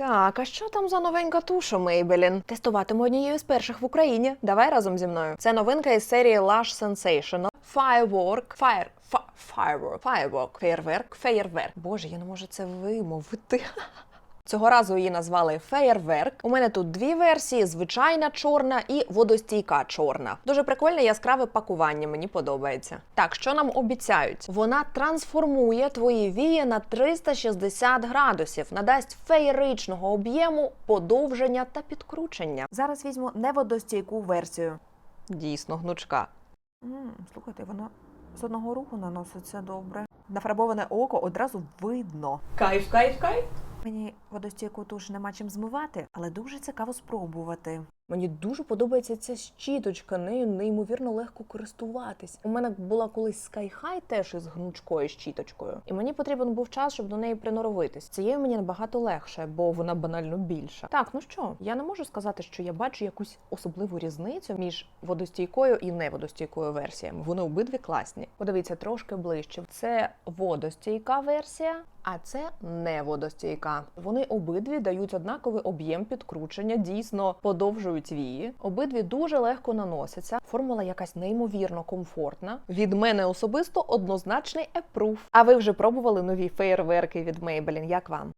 Так, а що там за новенька туша Maybelline? Тестуватиму однією з перших в Україні. Давай разом зі мною. Це новинка із серії Lush Sensational. Firework. Fire. Firework. Firework. Феєрверк. Фейерверк. Боже, я не можу це вимовити. Цього разу її назвали феєрверк. У мене тут дві версії: звичайна чорна і водостійка чорна. Дуже прикольне яскраве пакування, мені подобається. Так, що нам обіцяють? Вона трансформує твої вії на 360 градусів, надасть феєричного об'єму, подовження та підкручення. Зараз візьму неводостійку версію. Дійсно, гнучка. м слухайте, воно з одного руху наноситься добре. Нафарбоване око одразу видно. Кайф, кайф, кайф. Мені водостійку туш нема чим змивати, але дуже цікаво спробувати. Мені дуже подобається ця щіточка, нею неймовірно легко користуватись. У мене була колись Sky High теж із гнучкою щіточкою, і мені потрібен був час, щоб до неї приноровитись. Цією мені набагато легше, бо вона банально більша. Так, ну що, я не можу сказати, що я бачу якусь особливу різницю між водостійкою і неводостійкою версіями. Вони обидві класні. Подивіться трошки ближче. Це водостійка версія. А це не водостійка. Вони обидві дають однаковий об'єм підкручення, дійсно подовжують вії. Обидві дуже легко наносяться. Формула якась неймовірно комфортна. Від мене особисто однозначний епруф. А ви вже пробували нові феєрверки від Maybelline? Як вам?